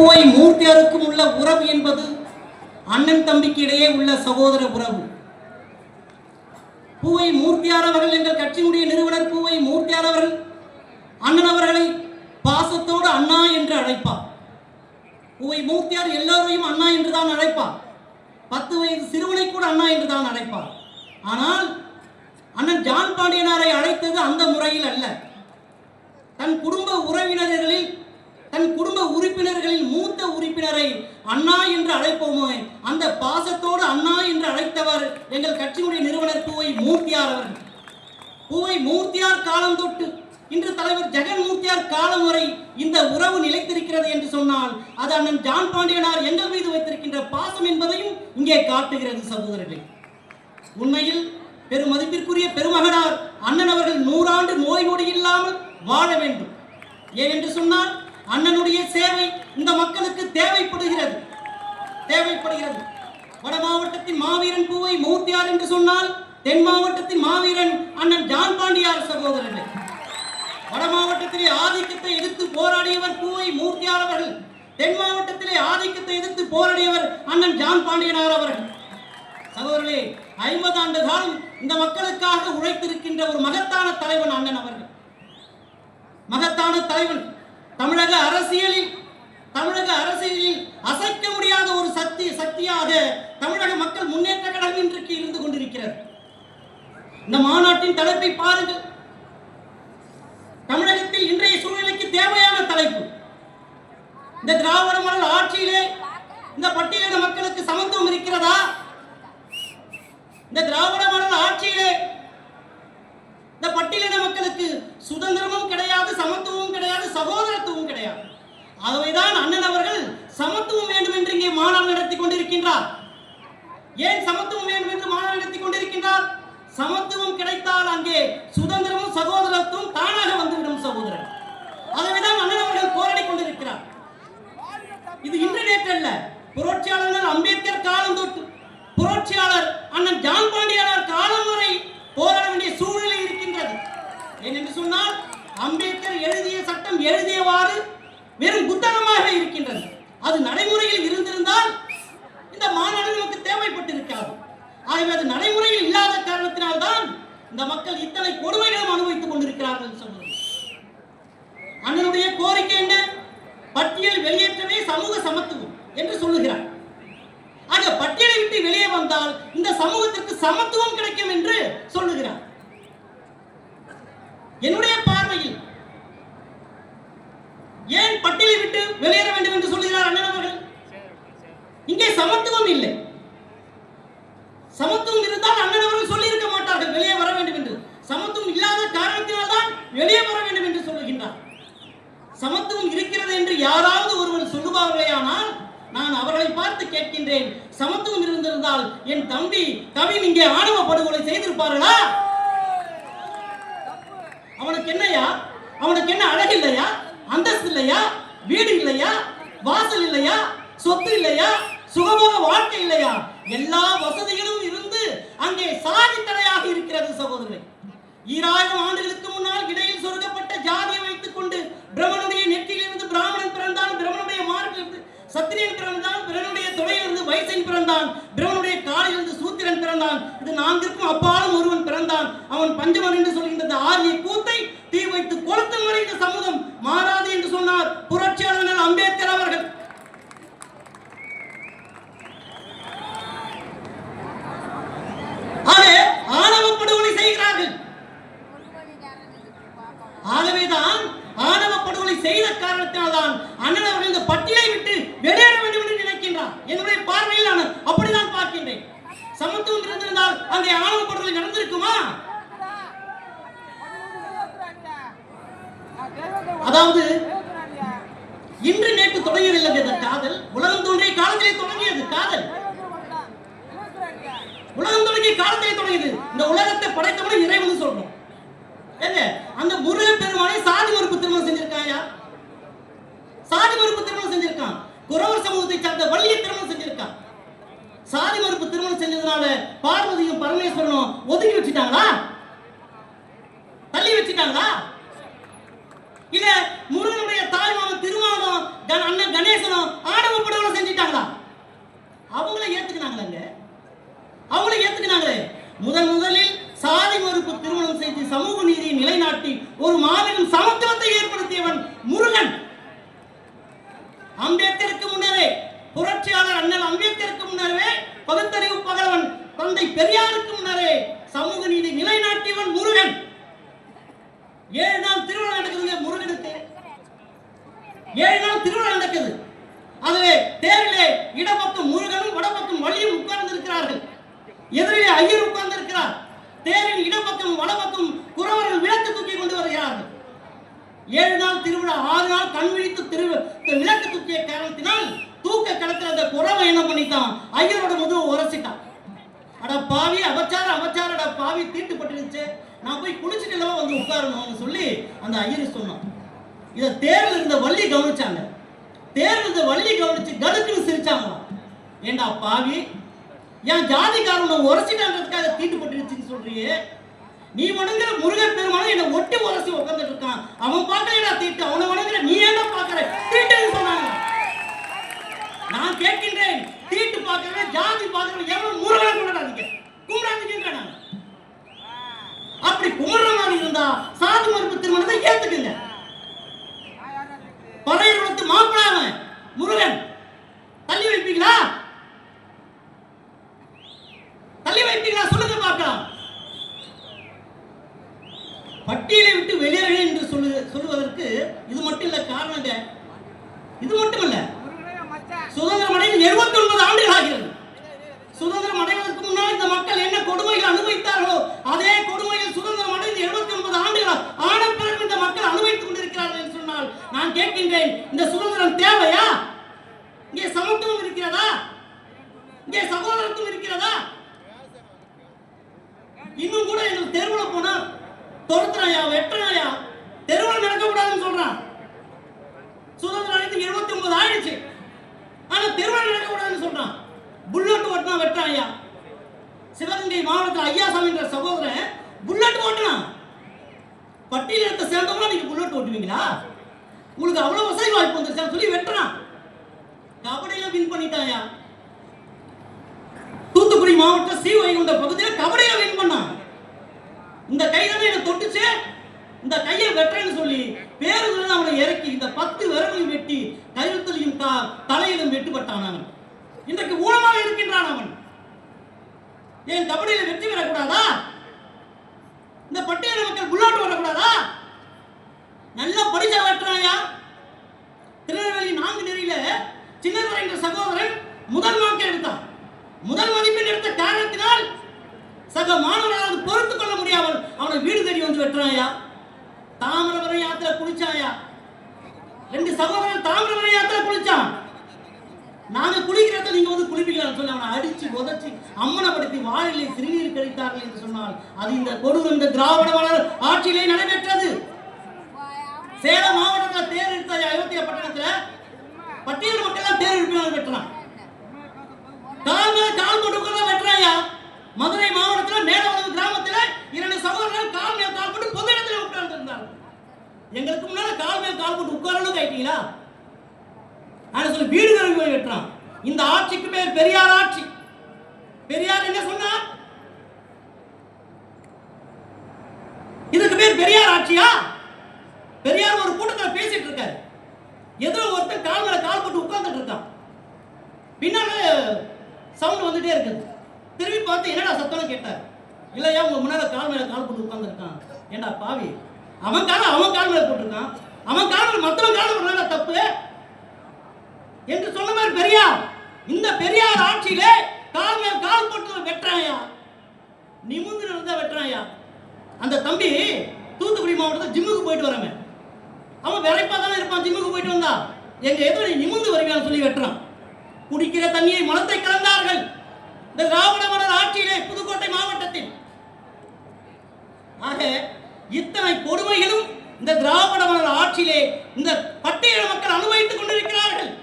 பூவை மூர்த்தியாருக்கும் உள்ள உறவு என்பது அண்ணன் தம்பிக்கு இடையே உள்ள சகோதர உறவு. பூவை மூர்த்தியார் அவர்கள் எங்கள் கட்சியினுடைய நிறுவனர் பூவை மூர்த்தியார் அவர்கள் அண்ணன் அவர்களை பாசத்தோடு அண்ணா என்று அழைப்பார். பூவை மூர்த்தியார் எல்லோரையும் அண்ணா என்று தான் அழைப்பார். பத்து வயது சிறுவனை கூட அண்ணா என்று தான் அழைப்பார். ஆனால் அண்ணன் ஜான் பாண்டியனாரை அழைத்தது அந்த முறையில் அல்ல. தன் குடும்ப உறவினர்களில் தன் குடும்ப உறுப்பினர்களில் மூத்த உறுப்பினரை அண்ணா என்று அழைப்போமோ? அந்த பாசத்தோடு அண்ணா என்று அழைத்தவர் எங்கள் கட்சியுடைய நிறுவனர் பூவை மூர்த்தியார் அவர் பூவை மூர்த்தியார் காலம் தொட்டு இன்று தலைவர் ஜெகன் மூர்த்தியார் காலம் வரை இந்த உறவு நிலைத்திருக்கிறது என்று சொன்னால் அது அண்ணன் ஜான் பாண்டியனார் எங்கள் மீது வைத்திருக்கின்ற பாசம் என்பதையும் இங்கே காட்டுகிறது சகோதரர்கள். உண்மையில் பெருமதிப்பிற்குரிய பெருமகனார் அண்ணன் அவர்கள் நூறாண்டு நோய் நொடி இல்லாமல் வாழ வேண்டும். ஏன் என்று சொன்னால் அண்ணனுடைய சேவை இந்த மக்களுக்கு தேவைப்படுகிறது. தேவைப்படுகிறது. வட மாவட்டத்தின் மாவீரன் பூவை மூர்த்தியார் என்று சொன்னால் தென் மாவட்டத்தின் மாவீரன் அண்ணன் ஜான் பாண்டியார் சகோதரர்கள். வட மாவட்டத்திலே ஆதிக்கத்தை எதிர்த்து போராடியவர் பூவை மூர்த்தியார் அவர்கள். தென் மாவட்டத்திலே ஆதிக்கத்தை எதிர்த்து போராடியவர் அண்ணன் ஜான் பாண்டியனார் அவர்கள். சகோதரர்களே ஐம்பது ஆண்டு காலம் இந்த மக்களுக்காக உழைத்திருக்கின்ற ஒரு மகத்தான தலைவன் அண்ணன் அவர்கள். மகத்தான தலைவன். தமிழக அரசியலில் தமிழக அரசியலில் அசைக்க முடியாத ஒரு சக்தி சக்தியாக தமிழக மக்கள் முன்னேற்ற கழகம் இன்றைக்கு இருந்து கொண்டிருக்கிறது. இந்த மாநாட்டின் தலைப்பை பாருங்கள். தமிழகத்தில் இன்றைய சூழ்நிலைக்கு தேவையான தலைப்பு. இந்த திராவிட மணல் ஆட்சியிலே இந்த பட்டியலின மக்களுக்கு சமத்துவம் இருக்கிறதா? இந்த திராவிட மணல் ஆட்சியிலே பட்டியலின மக்களுக்கு சுதந்திரமும் கிடையாது சமத்துவமும் கிடையாது சகோதரத்துவமும் கிடையாது. ஆகவேதான் அண்ணன் அவர்கள் சமத்துவம் வேண்டும் என்று இங்கே மாநாடு நடத்தி கொண்டிருக்கின்றார். ஏன் சமத்துவம் வேண்டும் என்று மாநாடு நடத்தி கொண்டிருக்கின்றார்? சமத்துவம் கிடைத்தால் அங்கே சுதந்திரமும் சகோதரத்துவம் தானாக வந்துவிடும் சகோதரர். ஆகவேதான் அண்ணன் அவர்கள் போராடி கொண்டிருக்கிறார். இது இன்று நேற்று அல்ல புரட்சியாளர் அம்பேத்கர் காலம் தொட்டு புரட்சியாளர் அண்ணன் ஜான் பாண்டியாளர் காலம் வரை போராட வேண்டிய சூழ்நிலை இருக்கின்றது ஏனென்று சொன்னால் அம்பேத்கர் எழுதிய சட்டம் எழுதியவாறு வெறும் புத்தகமாக இருக்கின்றது அது நடைமுறையில் இருந்திருந்தால் இந்த மாநாடு நமக்கு தேவைப்பட்டிருக்காது ஆகவே அது நடைமுறையில் இல்லாத காரணத்தினால்தான் இந்த மக்கள் இத்தனை கொடுமைகளும் அனுபவித்துக் கொண்டிருக்கிறார்கள் சொல்வது அண்ணனுடைய கோரிக்கை என்ன பட்டியல் வெளியேற்றவே சமூக சமத்துவம் என்று சொல்லுகிறார். ஆக பட்டியலை விட்டு வெளியே வந்தால் இந்த சமூகத்திற்கு சமத்துவம் கிடைக்கும் என்று சொல்லுகிறார். என்னுடைய பார்வையில் ஏன் பட்டியலை விட்டு வெளியேற வேண்டும் என்று சொல்லுகிறார் அண்ணன் அவர்கள்? இங்கே சமத்துவம் இல்லை சமத்துவம் இருந்தால் அண்ணன் அவர்கள் சொல்லியிருக்க மாட்டார்கள் வெளியே வர வேண்டும் என்று சமத்துவம் இல்லாத காரணத்தினால் தான் வெளியே வர வேண்டும் என்று சொல்லுகின்றார் சமத்துவம் இருக்கிறது என்று யாராவது ஒருவர் சொல்லுவார்களேயானால் நான் அவர்களை பார்த்து சமத்துவம் இருந்திருந்தால் என் தம்பி கவின் இங்கே ஆணவ படுகொலை செய்திருப்பார்களா? அவனுக்கு என்னையா? அவனுக்கு என்ன அழகு இல்லையா? அந்தஸ்து இல்லையா? வீடு இல்லையா? வாசல் இல்லையா? சொத்து இல்லையா? சுகபோக வாழ்க்கை இல்லையா? எல்லா வசதிகளும் இருந்து அங்கே சாதி தடையாக இருக்கிறது சகோதரர்களே. ஈராயிரம் ஆண்டுகளுக்கு முன்னால் இடையில் சொருகப்பட்ட ஜாதியை வைத்துக் கொண்டு பிரம்மனுடைய நெற்றியிலிருந்து பிராமணன் பிறந்தான் பிரம்மனுடைய மார்க்கிலிருந்து சத்திரியன் பிறந்தான் பிறனுடைய பிறந்தான். பிரம்மனுடைய காலிலிருந்து சூத்திரன் பிறந்தான். இது நான்கிற்கும் அப்பாலும் ஒருவன் பிறந்தான். அவன் பஞ்சமன் என்று சொல்கின்றது ஆரிய கூத்தை தீ வைத்து கொளுத்தும் வரை இந்த சமூகம் மாறாது என்று சொன்னார் புரட்சியாளர் அம்பேத்கர் அவர்கள். ஆணவ படுகொலை செய்கிறார்கள். ஆகவேதான் ஆணவ படுகொலை செய்த காரணத்தினால்தான் அண்ணன் அவர்கள் இந்த பட்டியலை விட்டு வெளியேற வேண்டும் என்று நினைக்கின்றார். என்னுடைய பார்வையில் சமத்துவம் இருந்திருந்தால் அங்கே ஆணவ படுகொலை நடந்திருக்குமா? அதாவது இன்று நேற்று தொடங்கியதில்லை இந்த காதல் உலகம் தோன்றிய காலத்திலே தொடங்கியது காதல். உலகம் தொடங்கிய காலத்திலே தொடங்கியது. இந்த உலகத்தை படைத்தவன இறைவன் சொல்றோம் ஏங்க அந்த முருகன் பெருமானை சாதி மறுப்பு திருமணம் செஞ்சிருக்காயா? சாதி மறுப்பு திருமணம் செஞ்சிருக்கான். குறவர் சமூகத்தை சார்ந்த வள்ளிய திருமணம் செஞ்சிருக்கான். சாதி மறுப்பு திருமணம் செஞ்சதுனால பார்வதியும் பரமேஸ்வரனும் ஒதுக்கி வச்சுட்டாங்களா? தள்ளி வச்சுட்டாங்களா? இல்ல முருகனுடைய தாய்மாமன் திருமாவளம் அண்ணன் கணேசனும் ஆணவ படுகொலை செஞ்சிட்டாங்களா? அவங்கள ஏத்துக்கினாங்களாங்க. அவங்கள ஏத்துக்கினாங்களே. முதன் முதலில் சாதி மறுப்பு திருமணம் செய்து சமூக நீதியை நிலைநாட்டி ஒரு மாபெரும் சமத்துவத்தை ஏற்படுத்தியவன் முருகன் அம்பேத்கருக்கு முன்னரே புரட்சியாளர் அண்ணல் அம்பேத்கருக்கு முன்னரே பகுத்தறிவு பகலவன் தந்தை பெரியாருக்கு முன்னரே சமூக நீதி நிலைநாட்டியவன் முருகன். ஏழு நாள் திருவிழா நடக்குதுங்க முருகனுக்கு. ஏழு நாள் திருவிழா நடக்குது. அதுவே தேரிலே இடப்பக்கம் முருகனும் வடப்பக்கம் வழியும் உட்கார்ந்து இருக்கிறார்கள் எதிரிலே ஐயர் உட்கார்ந்து இருக்கிறார் தேரின் இடப்பக்கம் வடப்பக்கம் குறவர்கள் விளக்கு தூக்கி கொண்டு வருகிறார்கள். ஏழு நாள் திருவிழா ஆறு நாள் கண் விழித்து திரு விளக்கு தூக்கிய காரணத்தினால் களத்தில் அந்த குறவை என்ன பண்ணிட்டான் ஐயரோட முதுகு உரசிட்டான் அட பாவி அபச்சார அபச்சாரடா அட பாவி தீட்டுப்பட்டுருச்சு. நான் போய் குளிச்சுட்டு இல்லவா வந்து உட்காரணும்னு சொல்லி அந்த ஐயர் சொன்னான். இதை தேர்ல இருந்த வள்ளி கவனிச்சாங்க. தேர்வு இருந்த வள்ளி கவனிச்சு கடுக்குன்னு சிரிச்சாங்களாம். ஏண்டா பாவி என் ஜாதிக்காரனை உரசிட்டான்றதுக்காக தீட்டுப்பட்டுருச்சுன்னு சொல்றியே. நீ வணங்குற முருகன் பெருமாள் என்னை ஒட்டி உரசி உட்காந்துட்டு இருக்கான். அவன் பார்க்கலடா தீட்டு அவனை வணங்குற நீ என்ன பாக்குற? தீட்டுன்னு சொன்னாங்க நான் கேட்கின்றேன். தீட்டு பார்க்கறவன் ஜாதி பார்க்கறவன் எவ்வளவு முருகனை கொண்டாடாதீங்க கும்பிடாதீங்க நான் அப்படி குமரமாக இருந்தா சாது மறுப்பு திருமணம் ஏத்துக்குங்க பறையர் வளர்த்து மாப்பிளாவன் முருகன் தள்ளி வைப்பீங்களா தள்ளி வைப்பீங்களா சொல்லுங்க பார்க்கலாம் பட்டியலை விட்டு வெளியேறு என்று சொல்லு சொல்லுவதற்கு இது மட்டும் இல்ல காரணங்க இது மட்டும் இல்ல சுதந்திரம் அடைந்து இருபத்தி ஒன்பது ஆண்டுகள் ஆகிறது சுதந்திரம் அடைவதற்கு முன்னால் இந்த மக்கள் என்ன கொடுமைகள் அனுபவித்தார்களோ அதே கொடுமைகள் சுதந்திரம் அடைந்து எழுபத்தி ஒன்பது ஆண்டுகள் ஆன பிறகு இந்த மக்கள் அனுபவித்துக் கொண்டிருக்கிறார்கள் என்று சொன்னால் நான் கேட்கின்றேன் இந்த சுதந்திரம் தேவையா? இங்கே சமத்துவம் இருக்கிறதா? இங்கே சகோதரத்துவம் இருக்கிறதா? இன்னும் கூட எங்களுக்கு தெருவில் போனா துரத்துறாயா வெட்டுறாயா? தெருவில் நடக்க கூடாதுன்னு சொல்றான். சுதந்திரம் அடைந்து எழுபத்தி ஒன்பது ஆயிடுச்சு. ஆனா திருமணம் நடக்க கூடாதுன்னு சொல்றான். புல்லட் ஓட்டினா ஐயா. சிவகங்கை மாவட்டத்தில் ஐயாசாமி என்ற சகோதரன் புல்லட் ஓட்டினான் பட்டியலத்தை சேர்ந்தவங்க நீங்க புல்லட் ஓட்டுவீங்களா? உங்களுக்கு அவ்வளவு வசதி வாய்ப்பு வந்துருச்சான்னு சொல்லி வெட்டுறான். கபடியில வின் பண்ணிட்டாயா தூத்துக்குடி மாவட்டம் ஸ்ரீவைகுண்ட பகுதியில் கபடியில வின் பண்ணான். இந்த கை தானே தொட்டுச்சு. இந்த கையை வெட்டுறேன்னு சொல்லி பேருந்து அவனை இறக்கி இந்த பத்து விரலையும் வெட்டி கழுத்திலையும் தலையிலும் வெட்டுப்பட்டான் அவன். இன்றைக்கு மூலமாக இருக்கின்றான் அவன். ஏன் கபடியில் வெற்றி பெறக்கூடாதா? இந்த பட்டியல மக்கள் உள்நாட்டு வரக்கூடாதா? நல்லா படிச்ச வெட்டுறாயா? திருநெல்வேலி நான்கு நெறியில சின்னதுரை என்ற சகோதரன் முதல் மார்க்கை எடுத்தான். முதல் மதிப்பெண் எடுத்த காரணத்தினால் சக மாணவர்களால் பொறுத்துக் கொள்ள முடியாமல் அவனை வீடு தேடி வந்து வெட்டுறாயா? குளிச்சாயா? ரெண்டு சகோதரன் தாமிரபரணி யாத்திரை குளிச்சான். நாங்க குளிக்கிறத நீங்க வந்து குளிப்பீங்களான்னு சொல்லி அவனை அடிச்சு உதச்சி அம்மனப்படுத்தி வாழிலே சிறுநீர் கழித்தார்கள் என்று சொன்னால் அது இந்த கொடூரம் இந்த திராவிட மலர் ஆட்சியிலே நடைபெற்றது. சேலம் மாவட்டத்தில் தேர் எடுத்த அயோத்தியா பட்டணத்துல? பட்டியல் மக்கள் எல்லாம் தேர் எடுப்பாங்க வெட்டலாம் கால் மேல கால் போட்டு உட்கார்ந்தா வெட்டுறாயா? மதுரை மாவட்டத்தில் மேலவளவு கிராமத்தில் இரண்டு சகோதரர்கள் கால் மேல் கால் போட்டு எங்களுக்கு முன்னால கால் மேல் கால் போட்டு உட்காரணும் ஆயிட்டீங்களா ஆனா சொல்லி வீடு கருவி போய் வெட்டுறான் இந்த ஆட்சிக்கு பேர் பெரியார் ஆட்சி. பெரியார் என்ன சொன்னார்? இதுக்கு பேர் பெரியார் ஆட்சியா? பெரியார் ஒரு கூட்டத்தில் பேசிட்டு இருக்காரு. எதிர ஒருத்தர் கால் மேல கால் போட்டு உட்கார்ந்துட்டு இருக்கான். பின்னால சவுண்ட் வந்துட்டே இருக்குது. திரும்பி பார்த்து என்னடா சத்தம்னு கேட்டார். இல்லையா உங்க முன்னால கால் மேல கால் போட்டு உட்கார்ந்துருக்கான்? ஏண்டா பாவி? அவன் காலம் அவன் கால் மேல போட்டிருக்கான் அவன் கால் மற்றவன் மத்தவன் கால் தப்பு. என்று சொன்ன மாதிரி பெரியார் இந்த பெரியார் ஆட்சியிலே கால் மேல் கால் போட்டு வெட்டுறாயா நிமிந்து இருந்தா வெட்டுறாயா அந்த தம்பி தூத்துக்குடி மாவட்டத்தில் ஜிம்முக்கு போயிட்டு வரவன் அவன் விரைப்பா தானே இருப்பான் ஜிம்முக்கு போயிட்டு வந்தா. எங்க எதிர நீ நிமிந்து வருவியான்னு சொல்லி வெட்டுறான். குடிக்கிற தண்ணியை மனத்தை கலந்தார்கள். இந்த திராவிட மலர் ஆட்சியிலே புதுக்கோட்டை மாவட்டத்தில். ஆக இத்தனை கொடுமைகளும் இந்த திராவிட மலர் ஆட்சியிலே இந்த பட்டியல மக்கள் அனுபவித்துக் கொண்டிருக்கிறார்கள்.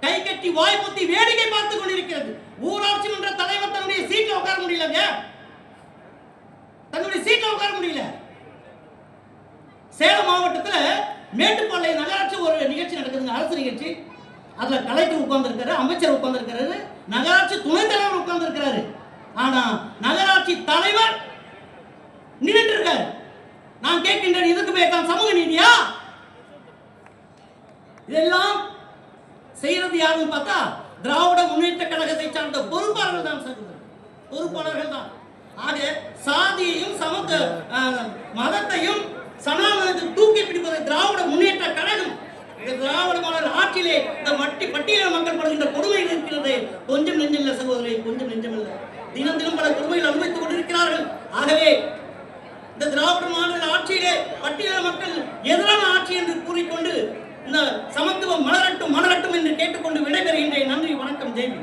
கை கட்டி வாய் வேடிக்கை பார்த்துக் கொண்டிருக்கிறது. ஊராட்சி மன்ற தலைவர் தன்னுடைய சீட்டில் உட்கார முடியலங்க. தன்னுடைய சீட்டில் உட்கார முடியல. சேலம் மாவட்டத்துல மேட்டுப்பாளையம் நகராட்சி ஒரு நிகழ்ச்சி நடக்குதுங்க. அரசு நிகழ்ச்சி. அதுல கலெக்டர் உட்கார்ந்திருக்காரு அமைச்சர் உட்கார்ந்திருக்காரு நகராட்சி துணைத் தலைவர் உட்கார்ந்திருக்கிறாரு. ஆனா நகராட்சி தலைவர் நின்றுட்டு இருக்காரு நான் கேட்கின்றேன் இதுக்கு பேர் தான் சமூக நீதியா? இதெல்லாம் செய்யறது யாருன்னு பார்த்தா திராவிட முன்னேற்ற கழகத்தை சார்ந்த பொறுப்பாளர்கள் தான் சகோதரர் பொறுப்பாளர்கள் தான். ஆக சாதியையும் சமத்த மதத்தையும் சனாதனத்தை தூக்கி பிடிப்பதை திராவிட முன்னேற்ற கழகம் திராவிடமான திராவிட ஆட்சியிலே இந்த மட்டி பட்டியல மக்கள் படுகின்ற கொடுமை இருக்கிறது கொஞ்சம் நெஞ்சமில்லை சகோதரி கொஞ்சம் நெஞ்சமில்லை தினம் தினம் பல கொடுமைகள் அனுபவித்துக் கொண்டிருக்கிறார்கள். ஆகவே இந்த திராவிட மாநில ஆட்சியிலே பட்டியல மக்கள் எதிரான ஆட்சி என்று கூறிக்கொண்டு இந்த சமத்துவம் மலரட்டும் மலரட்டும் என்று கேட்டுக்கொண்டு விடைபெறுகின்றேன். நன்றி வணக்கம் ஜெய்வி